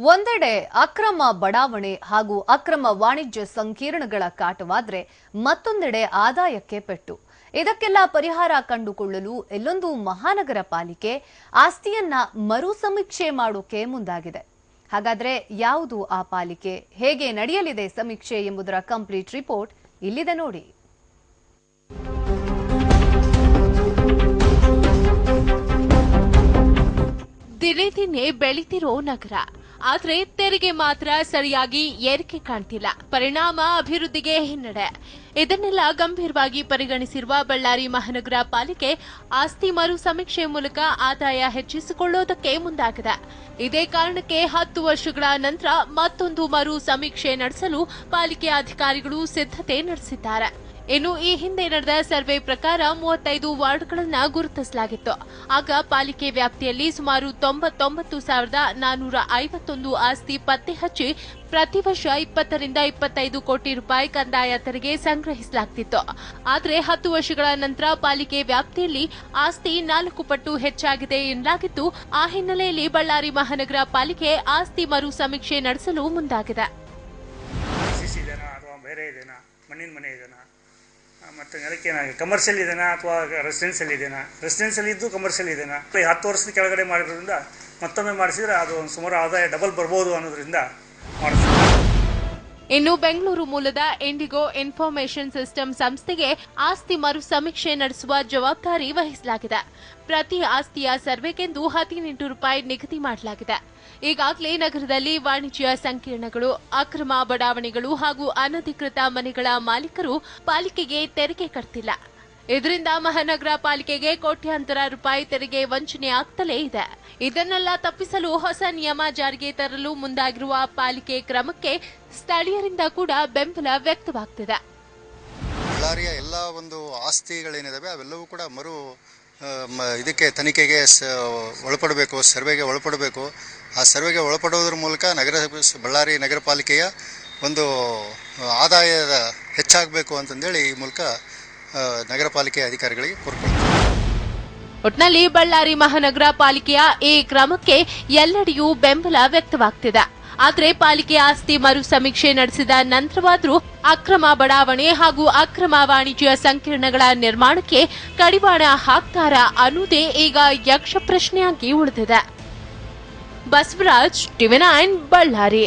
ಒಂದೆಡೆ ಅಕ್ರಮ ಬಡಾವಣೆ ಹಾಗೂ ಅಕ್ರಮ ವಾಣಿಜ್ಯ ಸಂಕೀರ್ಣಗಳ ಕಾಟವಾದ್ರೆ ಮತ್ತೊಂದೆಡೆ ಆದಾಯಕ್ಕೆ ಪೆಟ್ಟು. ಇದಕ್ಕೆಲ್ಲ ಪರಿಹಾರ ಕಂಡುಕೊಳ್ಳಲು ಎಲ್ಲೊಂದು ಮಹಾನಗರ ಪಾಲಿಕೆ ಆಸ್ತಿಯನ್ನ ಮರು ಸಮೀಕ್ಷೆ ಮಾಡೋಕೆ ಮುಂದಾಗಿದೆ. ಹಾಗಾದ್ರೆ ಯಾವುದು ಆ ಪಾಲಿಕೆ? ಹೇಗೆ ನಡೆಯಲಿದೆ ಸಮೀಕ್ಷೆ ಎಂಬುದರ ಕಂಪ್ಲೀಟ್ ರಿಪೋರ್ಟ್ ಇಲ್ಲಿದೆ ನೋಡಿ. ದಿನೇ ದಿನೇ ಬೆಳಿತಿರೋ ನಗರ. ಆದ್ರೆ ತೆರಿಗೆ ಮಾತ್ರ ಸರಿಯಾಗಿ ಏರಿಕೆ ಕಾಣ್ತಿಲ್ಲ. ಪರಿಣಾಮ ಅಭಿವೃದ್ಧಿಗೆ ಹಿನ್ನಡೆ. ಇದನ್ನೆಲ್ಲ ಗಂಭೀರವಾಗಿ ಪರಿಗಣಿಸಿರುವ ಬಳ್ಳಾರಿ ಮಹಾನಗರ ಪಾಲಿಕೆ ಆಸ್ತಿ ಮರು ಸಮೀಕ್ಷೆ ಮೂಲಕ ಆದಾಯ ಹೆಚ್ಚಿಸಿಕೊಳ್ಳೋದಕ್ಕೆ ಮುಂದಾಗಿದೆ. ಇದೇ ಕಾರಣಕ್ಕೆ ಹತ್ತು ವರ್ಷಗಳ ನಂತರ ಮತ್ತೊಂದು ಮರು ಸಮೀಕ್ಷೆ ನಡೆಸಲು ಪಾಲಿಕೆ ಅಧಿಕಾರಿಗಳು ಸಿದ್ಧತೆ ನಡೆಸಿದ್ದಾರೆ. ಇನ್ನು ಈ ಹಿಂದೆ ನಡೆದ ಸರ್ವೆ ಪ್ರಕಾರ ಮೂವತ್ತೈದು ವಾರ್ಡ್ಗಳನ್ನು ಗುರುತಿಸಲಾಗಿತ್ತು. ಆಗ ಪಾಲಿಕೆ ವ್ಯಾಪ್ತಿಯಲ್ಲಿ ಸುಮಾರು ತೊಂಬತ್ತೊಂಬತ್ತು ಸಾವಿರದ ನಾನೂರ ಐವತ್ತೊಂದು ಆಸ್ತಿ ಪತ್ತೆ ಹಚ್ಚಿ ಪ್ರತಿ ವರ್ಷ ಇಪ್ಪತ್ತರಿಂದ ಇಪ್ಪತ್ತೈದು ಕೋಟಿ ರೂಪಾಯಿ ಕಂದಾಯ ತೆರಿಗೆ ಸಂಗ್ರಹಿಸಲಾಗ್ತಿತ್ತು. ಆದರೆ ಹತ್ತು ವರ್ಷಗಳ ನಂತರ ಪಾಲಿಕೆ ವ್ಯಾಪ್ತಿಯಲ್ಲಿ ಆಸ್ತಿ ನಾಲ್ಕು ಪಟ್ಟು ಹೆಚ್ಚಾಗಿದೆ ಎನ್ನಲಾಗಿದ್ದು, ಆ ಹಿನ್ನೆಲೆಯಲ್ಲಿ ಬಳ್ಳಾರಿ ಮಹಾನಗರ ಪಾಲಿಕೆ ಆಸ್ತಿ ಮರು ಸಮೀಕ್ಷೆ ನಡೆಸಲು ಮುಂದಾಗಿದೆ. ಮಣ್ಣಿನ ಮನೆ ಮತ್ತು ಅದಕ್ಕೆ ಕಮರ್ಷಿಯಲ್ ಇದೆಯಾ ಅಥವಾ ರೆಸಿಡೆನ್ಸಿಯಲ್ ಇದೆಯಾ ರೆಸಿಡೆನ್ಸಿಯಲ್ ಇದ್ದು ಕಮರ್ಷಿಯಲ್ ಇದೆಯಾ ಈ ಹತ್ತು ವರ್ಷದ ಕೆಳಗಡೆ ಮಾಡಿರೋದ್ರಿಂದ ಮತ್ತೊಮ್ಮೆ ಮಾಡಿಸಿದ್ರೆ ಅದು ಒಂದು ಸುಮಾರು ಆದಾಯ ಡಬಲ್ ಬರ್ಬೋದು ಅನ್ನೋದ್ರಿಂದ ಮಾಡಿಸ್ತೀವಿ ಇನ್ನು ಬೆಂಗಳೂರು ಮೂಲದ ಇಂಡಿಗೋ ಇನ್ಫಾರ್ಮೇಷನ್ ಸಿಸ್ಟಮ್ ಸಂಸ್ಥೆಗೆ ಆಸ್ತಿ ಮರು ಸಮೀಕ್ಷೆ ನಡೆಸುವ ಜವಾಬ್ದಾರಿ ವಹಿಸಲಾಗಿದೆ. ಪ್ರತಿ ಆಸ್ತಿಯ ಸರ್ವೆಗೆಂದು ಹದಿನೆಂಟು ರೂಪಾಯಿ ನಿಗದಿ ಮಾಡಲಾಗಿದೆ. ಈಗಾಗಲೇ ನಗರದಲ್ಲಿ ವಾಣಿಜ್ಯ ಸಂಕೀರ್ಣಗಳು, ಅಕ್ರಮ ಬಡಾವಣೆಗಳು ಹಾಗೂ ಅನಧಿಕೃತ ಮನೆಗಳ ಮಾಲೀಕರು ಪಾಲಿಕೆಗೆ ತೆರಿಗೆ ಕಟ್ತಿಲ್ಲ. ಇದರಿಂದ ಮಹಾನಗರ ಪಾಲಿಕೆಗೆ ಕೋಟ್ಯಾಂತರ ರೂಪಾಯಿ ತೆರಿಗೆ ವಂಚನೆ ಆಗ್ತಲೇ ಇದೆ. ಇದನ್ನೆಲ್ಲ ತಪ್ಪಿಸಲು ಹೊಸ ನಿಯಮ ಜಾರಿಗೆ ತರಲು ಮುಂದಾಗಿರುವ ಪಾಲಿಕೆ ಕ್ರಮಕ್ಕೆ ಸ್ಥಳೀಯರಿಂದ ಕೂಡ ಬೆಂಬಲ ವ್ಯಕ್ತವಾಗ್ತಿದೆ. ಬಳ್ಳಾರಿಯ ಎಲ್ಲ ಒಂದು ಆಸ್ತಿಗಳೇನಿದಾವೆ, ಅವೆಲ್ಲವೂ ಕೂಡ ಮರು ಇದಕ್ಕೆ ತನಿಖೆಗೆ ಒಳಪಡಬೇಕು, ಸರ್ವೆಗೆ ಒಳಪಡಬೇಕು. ಆ ಸರ್ವೆಗೆ ಒಳಪಡುವುದರ ಮೂಲಕ ನಗರ ಬಳ್ಳಾರಿ ನಗರ ಪಾಲಿಕೆಯ ಒಂದು ಆದಾಯ ಹೆಚ್ಚಾಗಬೇಕು ಅಂತಂದೇಳಿ ಈ ಮೂಲಕ ನಗರ ಪಾಲಿಕೆ ಅಧಿಕಾರಿಗಳಿಗೆ ಕೋರ್ಕೊಳ್ತೀವಿ. ಒಟ್ನಲ್ಲಿ ಬಳ್ಳಾರಿ ಮಹಾನಗರ ಪಾಲಿಕೆಯ ಈ ಕ್ರಮಕ್ಕೆ ಎಲ್ಲೆಡೆಯೂ ಬೆಂಬಲ ವ್ಯಕ್ತವಾಗ್ತಿದೆ. ಆದ್ರೆ ಪಾಲಿಕೆ ಆಸ್ತಿ ಮರು ಸಮೀಕ್ಷೆ ನಡೆಸಿದ ನಂತರವಾದರೂ ಅಕ್ರಮ ಬಡಾವಣೆ ಹಾಗೂ ಅಕ್ರಮ ವಾಣಿಜ್ಯ ಸಂಕೀರ್ಣಗಳ ನಿರ್ಮಾಣಕ್ಕೆ ಕಡಿವಾಣ ಹಾಕ್ತಾರ ಅನ್ನೋದೇ ಈಗ ಯಕ್ಷ ಪ್ರಶ್ನೆಯಾಗಿ ಉಳಿದಿದೆ. Basavaraj TV nine, Ballari.